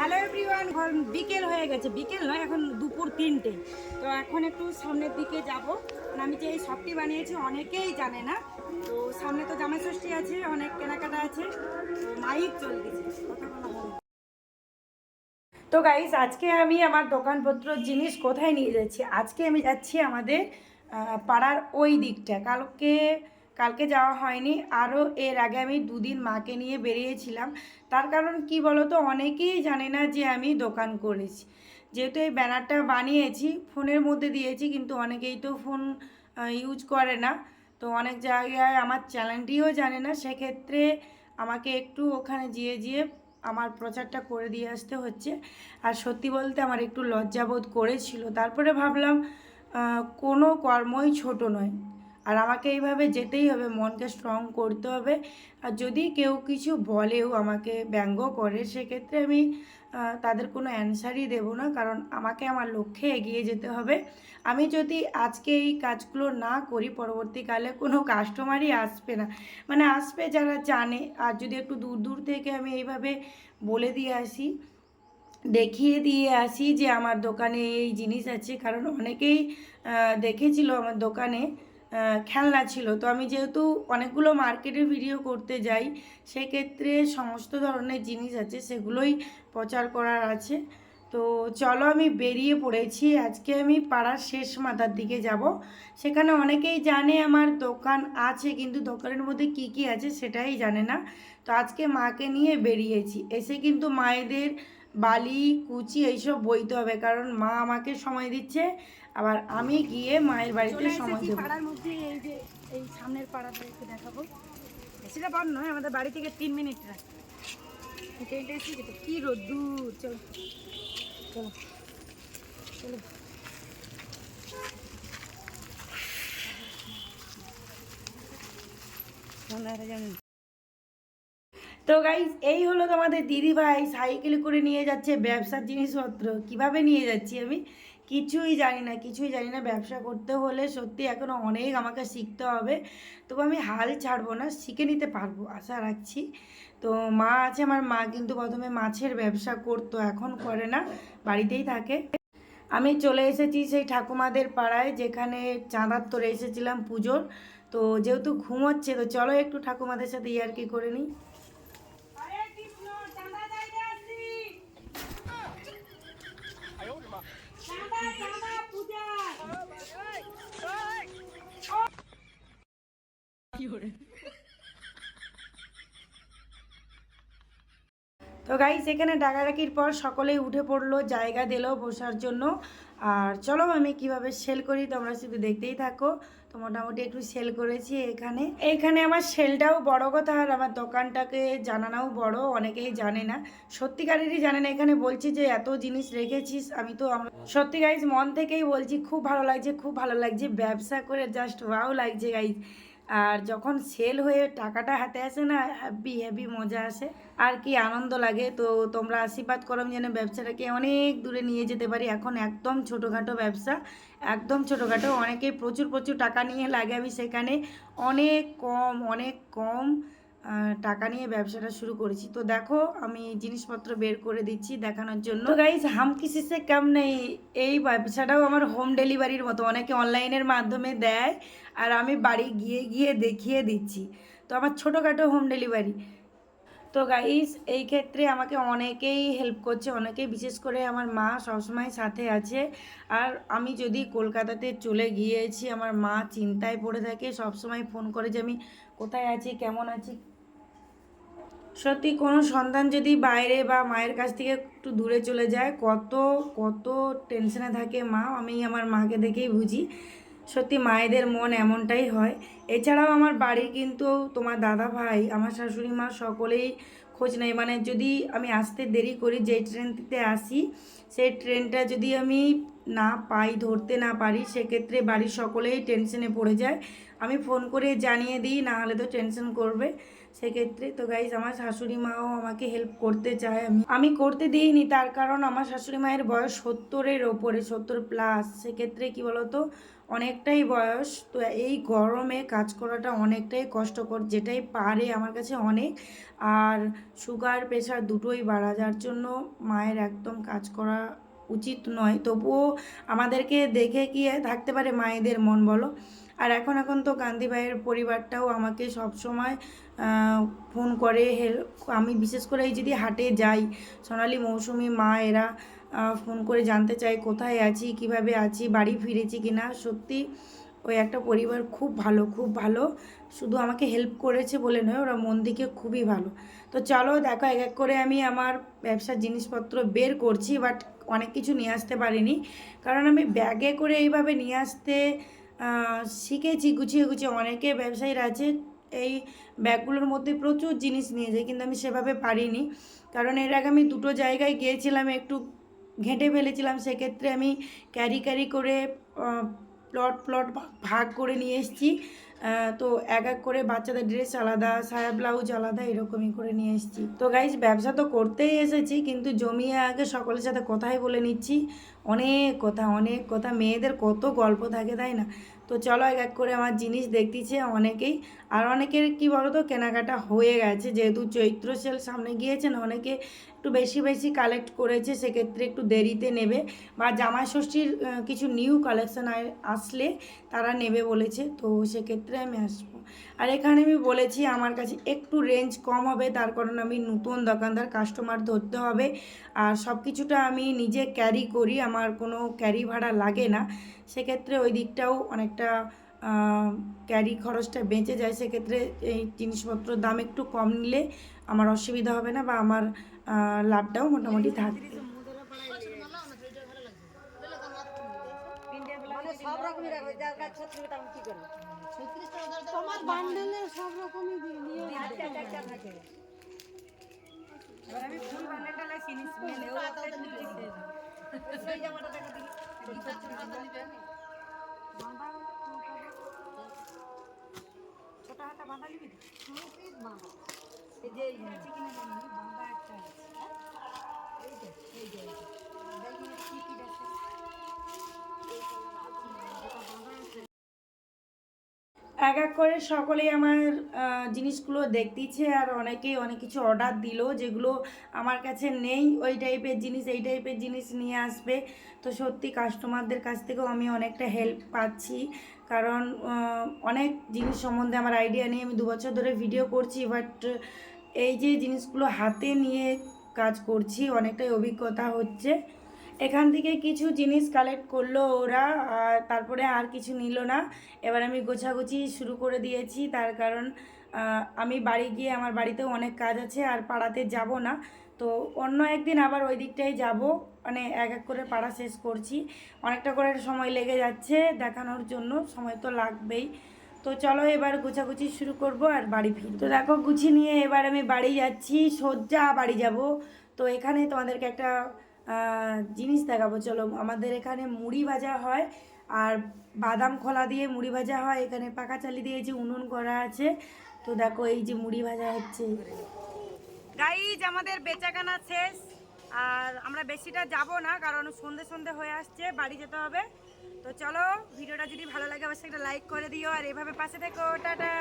Hello everyone এখন বিকেল হয়ে গেছে। বিকেল নয়, এখন দুপুর তিনটে। তো এখন একটু সামনের দিকে যাব। আমি যে এই শপটি বানিয়েছি, অনেকেই জানে না। তো সামনে তো জামাই ষষ্ঠী আছে, অনেক কেনাকাটা আছে। মাইক চলতেছে, কথা বলা হবে তো গাইস আজকে আমি আমার দোকানপত্র জিনিস কোথায় নিয়ে যাচ্ছি? আজকে আমি যাচ্ছি আমাদের পাড়ার ওই দিকটা। কালকে কালকে যাওয়া হয়নি। আরও এর আগে আমি দুদিন মাকে নিয়ে বেরিয়েছিলাম। তার কারণ কি বলতো, অনেকেই জানে না যে আমি দোকান করেছি। যেহেতু এই ব্যানারটা বানিয়েছি, ফোনের মধ্যে দিয়েছি, কিন্তু অনেকেই তো ফোন ইউজ করে না। তো অনেক জায়গায় আমার চ্যানেলটিও জানে না। সেক্ষেত্রে আমাকে একটু ওখানে যেয়ে যেয়ে আমার প্রচারটা করে দিয়ে আসতে হচ্ছে। আর সত্যি বলতে আমার একটু লজ্জাবোধ করেছিল। তারপরে ভাবলাম কোনো কর্মই ছোট নয়। আর আমাকে এইভাবে যেতেই হবে, মনকে স্ট্রং করতে হবে। আর যদি কেউ কিছু বলেও আমাকে ব্যঙ্গ করে, সেক্ষেত্রে আমি তাদের কোনো অ্যান্সারই দেব না, কারণ আমাকে আমার লক্ষ্যে এগিয়ে যেতে হবে। আমি যদি আজকে এই কাজগুলো না করি, পরবর্তীকালে কোনো কাস্টমারই আসবে না। মানে আসবে যারা জানে, আর যদি একটু দূর দূর থেকে আমি এইভাবে বলে দিয়ে আসি, দেখিয়ে দিয়ে আসি যে আমার দোকানে এই জিনিস আছে, কারণ অনেকেই দেখেছিল আমার দোকানে খেলনা ছিল। তো আমি যেহেতু অনেকগুলো মার্কেটে ভিডিও করতে যাই, সেক্ষেত্রে সমস্ত ধরনের জিনিস আছে, সেগুলোই প্রচার করার আছে। তো চলো আমি বেরিয়ে পড়েছি। আজকে আমি পাড়ার শেষ মাথার দিকে যাব। সেখানে অনেকেই জানে আমার দোকান আছে, কিন্তু দোকানের মধ্যে কি কি আছে সেটাই জানে না। তো আজকে মাকে নিয়ে বেরিয়েছি। এসে কিন্তু মায়েদের বালি, কুচি এইসব বইতে হবে, কারণ মা আমাকে সময় দিচ্ছে। আবার আমি গিয়ে মায়ের বাড়িতে সময় দেবো। পাড়ার মধ্যে এই যে এই সামনের পাড়াটা একটু দেখাবো। বেশিটা পার নয় আমাদের বাড়ি থেকে তিন মিনিট রাস্তা। হেঁটে হেঁটে এসে যেতে কি রোদ্দুর চলো। চলো চলো। তো গাইজ এই হলো তোমাদের দিদি ভাই সাইকেলে করে নিয়ে যাচ্ছে ব্যবসার জিনিসপত্র। কীভাবে নিয়ে যাচ্ছি আমি? কিছুই জানি না, কিছুই জানি না। ব্যবসা করতে হলে সত্যি এখনও অনেক আমাকে শিখতে হবে। তবু আমি হাল ছাড়বো না, শিখে নিতে পারব, আশা রাখছি। তো মা আছে, আমার মা কিন্তু প্রথমে মাছের ব্যবসা করতো, এখন করে না, বাড়িতেই থাকে। আমি চলে এসেছি সেই ঠাকুমাদের পাড়ায়, যেখানে চাঁদার তোরে এসেছিলাম পুজোর। তো যেহেতু ঘুমোচ্ছে তো চলো একটু ঠাকুমাদের সাথে ইয়ার্কি করে নিই। তো গাইজ এখানে ডাকাডাকির পর সকলেই উঠে পড়ল, জায়গা দিল বসার জন্য। আর চলো আমি কীভাবে সেল করি, তোমরা শুধু দেখতেই থাকো। তো মোটামুটি একটু সেল করেছি এখানে। এখানে আমার সেলটাও বড় কথা আর আমার দোকানটাকে জানানাও বড়, অনেকেই জানে না। সত্যিকারেরই জানে না, এখানে বলছি যে এত জিনিস রেখেছিস, আমি তো আমরা সত্যি গাইজ মন থেকেই বলছি, খুব ভালো লাগছে, খুব ভালো লাগছে, ব্যবসা করে জাস্ট ওয়াও লাগছে গাইজ আর যখন সেল হয়ে টাকাটা হাতে আসে না হ্যাপি হ্যাপি মজা আসে। আর কি আনন্দ লাগে। তো তোমরা আশীর্বাদ করো যেন ব্যবসাটাকে অনেক দূরে নিয়ে যেতে পারি। এখন একদম ছোটোখাটো ব্যবসা, একদম ছোটোখাটো। অনেকে প্রচুর প্রচুর টাকা নিয়ে লাগে আমি সেখানে। অনেক কম অনেক কম। টাকা নিয়ে ব্যবসাটা শুরু করেছি। তো দেখো, আমি জিনিসপত্র বের করে দিচ্ছি দেখানোর জন্য। গাইজ হাম কিসি সে কাম নেই। এই ব্যবসাটাও আমার হোম ডেলিভারির মতো। অনেকে অনলাইনের মাধ্যমে দেয় আর আমি বাড়ি গিয়ে গিয়ে দেখিয়ে দিচ্ছি। তো আমার ছোটোখাটো হোম ডেলিভারি তো গাইস এই ক্ষেত্রে আমাকে অনেকেই হেল্প করছে। অনেকেই বিশেষ করে আমার মা সবসময় সাথে আছে। আর আমি যদি কলকাতাতে চলে গিয়েছি, আমার মা চিন্তায় পড়ে থাকে, সবসময় ফোন করে যে আমি কোথায় আছি, কেমন আছি সত্যি কোনো সন্তান যদি বাইরে বা মায়ের কাছ থেকে একটু দূরে চলে যায়, কত কত টেনশনে থাকে মা, আমি আমার মাকে দেখেই বুঝি। সত্যি মায়েদের মন এমনটাই হয়। এছাড়াও আমার বাড়ি কিন্তু তোমার দাদা ভাই, আমার শাশুড়ি মা সকলেই খোঁজ নেয় মানে যদি আমি আসতে দেরি করি যে ট্রেনটিতে আসি, সেই ট্রেনটা যদি আমি না পাই, ধরতে না পারি, সেক্ষেত্রে বাড়ির সকলেই টেনশনে পড়ে যায়। আমি ফোন করে জানিয়ে দিই, না হলে তো টেনশন করবে। সেক্ষেত্রে তো গাইজ আমার শাশুড়ি মাও আমাকে হেল্প করতে চায়। আমি আমি করতে দিইনি, তার কারণ আমার শাশুড়ি মায়ের বয়স সত্তরের ওপরে, সত্তর প্লাস সেক্ষেত্রে কি বলতো? অনেকটাই বয়স, তো এই গরমে কাজ করাটা অনেকটাই কষ্টকর, যেটাই পারে আমার কাছে অনেক। আর সুগার প্রেশার দুটোই বাড়া, যার জন্য মায়ের একদম কাজ করা উচিত নয়। তবুও আমাদেরকে দেখে কি থাকতে পারে মায়েদের মন, বলো। আর এখন এখন তো গান্ধী ভাইয়ের পরিবারটাও আমাকে সব সময় ফোন করে হেল্প আমি বিশেষ করে এই যদি হাটে যাই, সোনালি মৌসুমি মা এরা ফোন করে জানতে চাই, কোথায় আছি, কীভাবে আছি, বাড়ি ফিরেছি কিনা? সত্যি ওই একটা পরিবার খুব ভালো খুব ভালো। শুধু আমাকে হেল্প করেছে বলে নয়, ওরা মন দিকে খুবই ভালো। তো চলো দেখো, এক এক করে আমি আমার ব্যবসার জিনিসপত্র বের করছি বাট অনেক কিছু নিয়ে আসতে পারিনি। কারণ আমি ব্যাগে করে এইভাবে নিয়ে আসতে শিখেছি, গুছিয়ে গুছিয়ে। অনেকে ব্যবসায়ীরা আছে, এই ব্যাগগুলোর মধ্যে প্রচুর জিনিস নিয়ে যায়, কিন্তু আমি সেভাবে পারিনি। কারণ এর আগে আমি দুটো জায়গায় গিয়েছিলাম একটু ঘেঁটে ফেলেছিলাম, সেক্ষেত্রে আমি ক্যারি ক্যারি করে প্লট প্লট ভাগ করে নিয়ে এসেছি। তো এক এক করে বাচ্চাদের ড্রেস আলাদা সায়া ব্লাউজ আলাদা, এরকমই করে নিয়ে এসেছি। তো গাইজ ব্যবসা তো করতেই এসেছি, কিন্তু জমিয়ে আগে সকলের সাথে কথাই বলে নিচ্ছি। অনেক কথা অনেক কথা। মেয়েদের কত গল্প থাকে, তাই না? তো চলো এক এক করে আমার জিনিস দেখতেছে অনেকেই। আর অনেকের কি বলো তো কেনাকাটা হয়ে গেছে। যেহেতু চৈত্র সেল সামনে গিয়েছেন অনেকে একটু বেশি বেশি কালেক্ট করেছে, সেক্ষেত্রে একটু দেরিতে নেবে। বা জামাই ষষ্ঠীর কিছু নিউ কালেকশন আসলে তারা নেবে বলেছে, তো সেক্ষেত্রে আমি আসব। আর এখানে আমি বলেছি, আমার কাছে একটু রেঞ্জ কম হবে, তার কারণ আমি নতুন দোকানদার কাস্টমার ধরতে হবে। আর সব কিছুটা আমি নিজে ক্যারি করি, আমার কোনো ক্যারি ভাড়া লাগে না সেক্ষেত্রে ওই দিকটাও অনেকটা ক্যারি খরচটা বেঁচে যায়। সেক্ষেত্রে এই জিনিসপত্রের দাম একটু কম নিলে আমার অসুবিধা হবে না বা আমার লাভটাও মোটামুটি থাকবে মানে সব তোমার বান্ডেলে সব রকমই দিয়ে আমি ফুল বান্ডেলটা ফিনিশ সেই জামাটা দেখা দিই ছোট হাতা বাঁধা নিবি এই যে, এই আছে কিনা জানি বাঁধা একটা আছে এই যে এই যে। দেখি কি কি আছে এক এক করে সকলেই আমার জিনিসগুলো দেখতেছে আর অনেকেই অনেক কিছু অর্ডার দিল যেগুলো আমার কাছে নেই। ওই টাইপের জিনিস, এই টাইপের জিনিস নিয়ে আসবে। তো সত্যি কাস্টমারদের কাছ থেকেও আমি অনেকটা হেল্প পাচ্ছি। কারণ অনেক জিনিস সম্বন্ধে আমার আইডিয়া নেই। আমি দু বছর ধরে ভিডিও করছি বাট এই যে জিনিসগুলো হাতে নিয়ে কাজ করছি, অনেকটাই অভিজ্ঞতা হচ্ছে। এখান থেকে কিছু জিনিস কালেক্ট করল ওরা, আর তারপরে আর কিছু নিল না। এবার আমি গোছাগুছি শুরু করে দিয়েছি, তার কারণ আমি বাড়ি গিয়ে আমার বাড়িতেও অনেক কাজ আছে, আর পাড়াতে যাব না। তো অন্য একদিন আবার ওই দিকটাই যাব মানে এক এক করে পাড়া শেষ করছি। অনেকটা করে সময় লেগে যাচ্ছে দেখানোর জন্য, সময় তো লাগবেই। তো চলো এবার গোছাগুছি শুরু করব আর বাড়ি ফিরব। তো দেখো, গুছি নিয়ে এবার আমি বাড়ি যাচ্ছি, সোজা বাড়ি যাব। তো এখানে তোমাদেরকে একটা জিনিস দেখাবো, চলো। আমাদের এখানে মুড়ি ভাজা হয়, আর বাদাম খোলা দিয়ে মুড়ি ভাজা হয়, এখানে পাকা চালি দিয়ে যে উনুন করা আছে। তো দেখো, এই যে মুড়ি ভাজা হচ্ছে। গাইজ আমাদের বেচাকেনা শেষ, আর আমরা বেশিটা যাব না, কারণ সন্ধে সন্ধে হয়ে আসছে, বাড়ি যেতে হবে। তো চলো, ভিডিওটা যদি ভালো লাগে, অবশ্যই একটা লাইক করে দিও, আর এভাবে পাশে থেকো, টাটা!